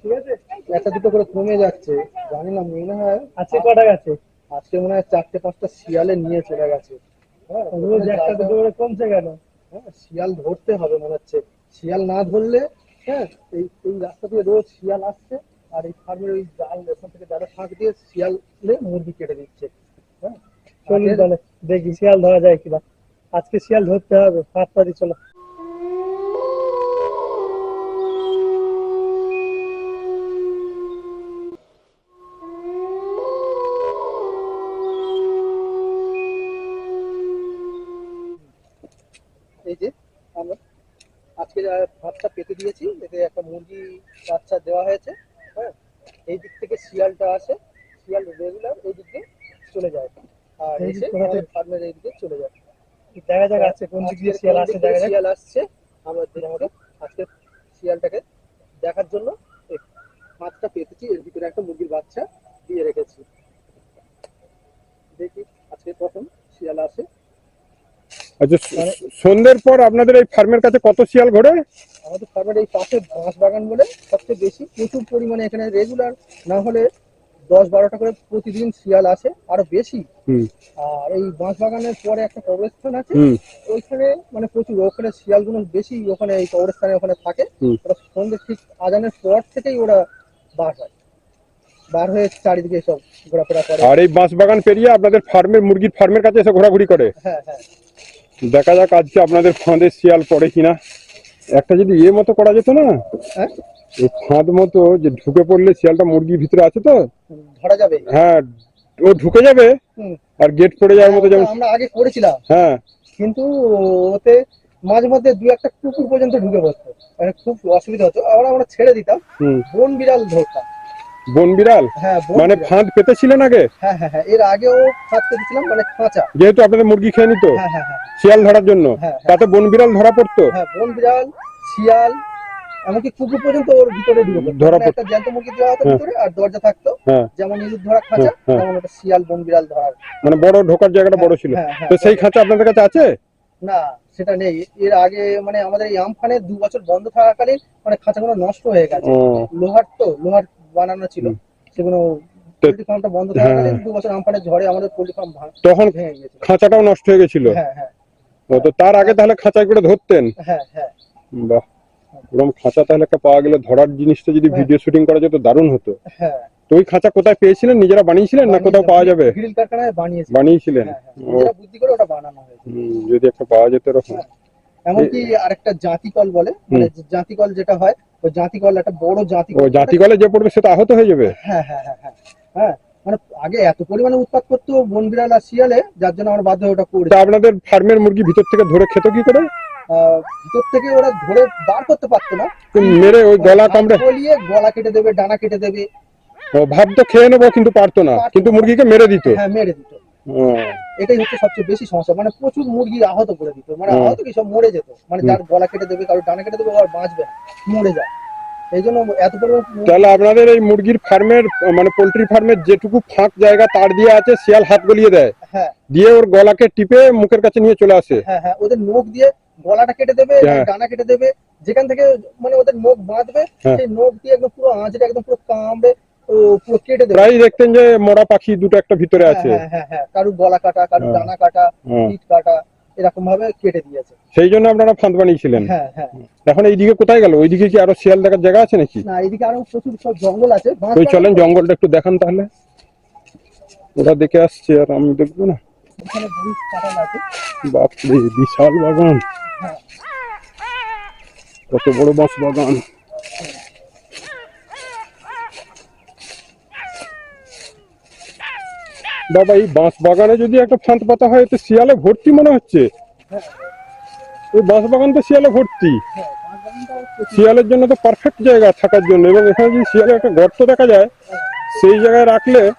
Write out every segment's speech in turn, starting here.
ঠিক আছে? একটা দুটো করে কমে যাচ্ছে। জানি না মনে হয় আজকে কটা গেছে? আজকে মনে হয় চারটে পাঁচটা শিয়ালে নিয়ে চলে গেছে। হ্যাঁ রোজ একটা দুটো করে কমছে কেন? হ্যাঁ, শিয়াল ধরতে হবে মনে হচ্ছে। শিয়াল না ধরলে হ্যাঁ এই এই রাস্তা দিয়ে রোজ শিয়াল আসছে আর এই ফার্মের ওই জাল ওখান থেকে যারা ফাঁক দিয়ে শিয়ালে মুরগি কেটে দিচ্ছে। হ্যাঁ দেখি শিয়াল ধরা যায় কিনা। আজকে শিয়াল ধরতে হবে হাত পাতি চলো। এই যে আমরা আজকে ভাতটা পেতে দিয়েছি এতে একটা মুরগি বাচ্চা দেওয়া হয়েছে হ্যাঁ? এই দিক থেকে শিয়ালটা আসে শিয়াল রেগুলার এই দিকে চলে যায়। আর এসে ফার্মের এই দিকে চলে যায়। দেখা যাক আছে কোন দিক দিয়ে শিয়াল দিয়ে দেখা যাক। শিয়াল আসছে আমরা আমাকে আজকে শিয়ালটাকে দেখার জন্য হাতটা পেতেছি এর ভিতরে একটা মুরগির বাচ্চা দিয়ে রেখেছি। দেখি আজকে প্রথম শিয়াল আসে। আচ্ছা সন্ধ্যের পর আপনাদের এই ফার্মের কাছে কত শিয়াল ঘোরে? আমাদের ফার্মের এই পাশে বাঁশ বাগান বলে সবচেয়ে বেশি। প্রচুর পরিমাণে এখানে রেগুলার না হলে দশ বারোটা করে প্রতিদিন শিয়াল আসে আরও বেশি। আর এই বাঁশ বাগানের পরে একটা কবরস্থান আছে ওইখানে মানে প্রচুর ওখানে শিয়ালগুলো বেশি ওখানে এই কবরস্থানে ওখানে থাকে। ওরা সন্ধ্যে ঠিক আজানের পর থেকেই ওরা বার হয়। বার হয়ে চারিদিকে সব ঘোরাফেরা করে। আর এই বাঁশ বাগান পেরিয়ে আপনাদের ফার্মের মুরগির ফার্মের কাছে এসে ঘোরাঘুরি করে? হ্যাঁ হ্যাঁ। দেখা যাক আজকে আপনাদের ফাঁদে শিয়াল পড়ে কিনা। একটা যদি ইয়ে মতো করা যেত না হ্যাঁ? এই ফাঁদ মতো যে ঢুকে পড়লে শিয়ালটা মুরগির ভিতরে আছে তো? ধরা যাবে। হ্যাঁ ও ঢুকে যাবে আর গেট পড়ে যাওয়ার মতো যেমন আমরা আগে করেছিলাম। হ্যাঁ। কিন্তু ওতে মাঝে মধ্যে দু একটা কুকুর পর্যন্ত ঢুকে পড়তো। মানে খুব অসুবিধা হতো। আবার আমরা ছেড়ে দিতাম। বন বিড়াল ধরতাম। বন বিড়াল? হ্যাঁ মানে। ফাঁদ পেতেছিলেন আগে? হ্যাঁ হ্যাঁ হ্যাঁ এর আগেও ফাঁদ পেতেছিলাম মানে খাঁচা। যেহেতু আপনাদের মুরগি খেয়ে নিত হ্যাঁ হ্যাঁ শিয়াল ধরার জন্য। তাতে বন বিড়াল ধরা পড়তো? হ্যাঁ বন বিড়াল শিয়াল এমনকি কুকুর পর্যন্ত ওর ভিতরে ঢুকে পড়তো। ধরা মানে একটা জ্যান্ত মুরগি দেওয়া হতো। ভিতরে আর দরজা থাকতো। যেমন ইঁদুর ধরা খাঁচা। তেমন ওটা শিয়াল বন বিড়াল ধরার। মানে বড় ঢোকার জায়গাটা বড় ছিল। তো সেই খাঁচা আপনাদের কাছে আছে? না সেটা নেই। এর আগে মানে আমাদের এই আমফানে দু বছর বন্ধ থাকাকালীন মানে খাঁচাগুলো নষ্ট হয়ে গেছে। লোহার তো লোহার বানানো ছিল। সেগুলো তো- পোল্ট্রি ফার্মটা বন্ধ হ্যাঁ। থাকাকালীন দু বছর আমফানের ঝড়ে আমাদের পোল্ট্রি ফার্ম তখন ভেঙে গিয়েছিল। খাঁচাটাও নষ্ট হয়ে গেছিল? হ্যাঁ হ্যাঁ। তো তার আগে তাহলে খাঁচায় করে ধরতেন? হ্যাঁ হ্যাঁ। বাহ। এরকম খাঁচা তাহলে একটা পাওয়া গেলে ধরার জিনিসটা যদি হ্যাঁ। ভিডিও শুটিং করা যেত দারুণ হতো। হ্যাঁ। তো ওই খাঁচা কোথায় পেয়েছিলেন? নিজেরা বানিয়েছিলেন না কোথাও পাওয়া যাবে? গ্রিল কারখানায় বানিয়েছে বানিয়েছিলেন? ও নিজেরা বুদ্ধি করে ওটা বানানো হয়েছে। যদি একটা পাওয়া যেত এরকম। এমনকি আরেকটা জাতি কল বলে মানে জাতি যেটা হয় ওই জাতি কল একটা বড় জাতি ও জাতিকলে যে পড়বে আহত হয়ে যাবে? হ্যাঁ হ্যাঁ হ্যাঁ হ্যাঁ। হ্যাঁ মানে আগে এত পরিমাণে উৎপাত করতো বন বিড়াল আর শিয়ালে যার জন্য আমরা বাধ্য ওটা আপনাদের ফার্মের মুরগি ভিতর থেকে ধরে খেত কি করে? আহ, ভিতর থেকে ওরা ধরে বার করতে পারতো না। মেরে ওই গলা কামড়ে গলিয়ে গলা কেটে দেবে ডানা কেটে দেবে। ও ভাবতো খেয়ে নেব কিন্তু পারতো না। কিন্তু মুরগিকে মেরে দিত। হ্যাঁ মেরে দিত। এটাই হচ্ছে সবচেয়ে বেশি সমস্যা। মানে প্রচুর মুরগি আহত করে দিত। মানে আহত কি সব মরে যেত। মানে যার গলা কেটে দেবে কারোর ডানা কেটে দেবে আর বাঁচবে না। মরে যায়। এই জন্য এত পরিমাণ তাহলে আপনাদের এই মুরগির ফার্মের মানে পোল্ট্রি ফার্মের যেটুকু ফাঁক জায়গা তার দিয়ে আছে শিয়াল হাত গলিয়ে দেয়। হ্যাঁ। দিয়ে ওর গলাকে টিপে মুখের কাছে নিয়ে চলে আসে। হ্যাঁ হ্যাঁ। ওদের নখ দিয়ে গলাটা কেটে দেবে হ্যাঁ। ডানা কেটে দেবে। যেখান থেকে মানে ওদের নখ বাঁধবে হ্যাঁ। সেই নখ দিয়ে একদম পুরো আঁচটা একদম পুরো কামড়ে ও পুরো কেটে দেবে। প্রায় দেখতেন যে মরা পাখি দুটো একটা ভিতরে হ্যাঁ, আছে। হ্যাঁ হ্যাঁ হ্যাঁ কারু গলা কাটা কারু। ডানা কাটা। পিঠ কাটা এরকম ভাবে কেটে দিয়েছে। সেই জন্য আপনারা ফাঁদ বানিয়েছিলেন হ্যাঁ হ্যাঁ। এখন এইদিকে কোথায় গেল? ওইদিকে কি আরও শিয়াল দেখার জায়গা আছে নাকি? না এদিকে আরও প্রচুর সব জঙ্গল আছে। ওই চলেন জঙ্গলটা একটু দেখান তাহলে। ওরা দেখে আসছে আর আমি দেখব না। বাপরে বিশাল বাগান। কত বড় বাঁশ বাগান। বাবা এই বাঁশ বাগানে যদি একটা ফাঁদ পাতা হয় তো শিয়ালে ভর্তি মনে হচ্ছে? ওই বাঁশ বাগান তো শিয়ালে ভর্তি। শিয়ালের জন্য তো পারফেক্ট জায়গা থাকার জন্য। এবং এখানে যদি শিয়ালের একটা গর্ত দেখা যায় সেই জায়গায় রাখলে এই আছে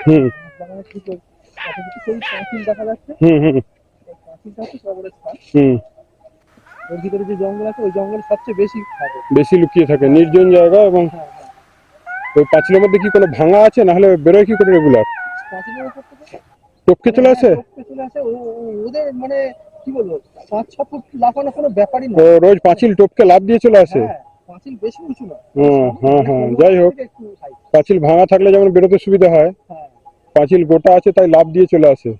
হুম। হুম হুম। পাঁচিলটা হচ্ছে স্থান হুম। ওর ভিতরে যে জঙ্গল আছে ওই জঙ্গল সবচেয়ে বেশি থাকে বেশি লুকিয়ে থাকে নির্জন জায়গা এবং হ্যাঁ হ্যাঁ। ওই পাঁচিলের মধ্যে কি কোনো ভাঙা আছে? না হলে বেরোয় কি করে রেগুলার? পাঁচিলের উপর থেকে? টপকে চলে আসে? টপকে চলে আসে। ওদের মানে কি বলব পাঁচ ছ ফুট লাফানো কোনো ব্যাপারই না। রোজ পাঁচিল টপকে লাভ দিয়ে চলে আসে? হ্যাঁ পাঁচিল বেশি উঁচু না। হুম, হ্যাঁ, হ্যাঁ, যাই হোক। পাঁচিল ভাঙা থাকলে যেমন বেরোতে সুবিধা হয় হ্যাঁ। পাঁচিল গোটা আছে তাই লাভ দিয়ে চলে আসে।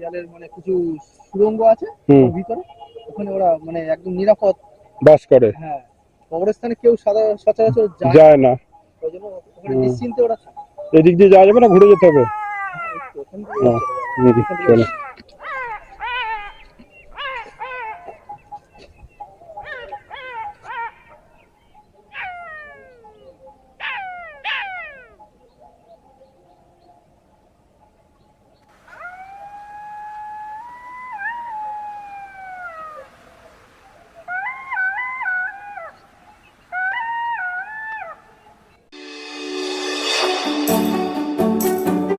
শিয়ালের মানে কিছু সুড়ঙ্গ আছে ভিতরে ওখানে ওরা মানে একদম নিরাপদ। বাস করে। হ্যাঁ কবরস্থানে কেউ সচরাচর যায় না। ওই জন্য ওখানে নিশ্চিন্তে ওরা থাকে। এদিক দিয়ে যাওয়া যাবে না ঘুরে যেতে হবে? হ্যাঁ, চলো।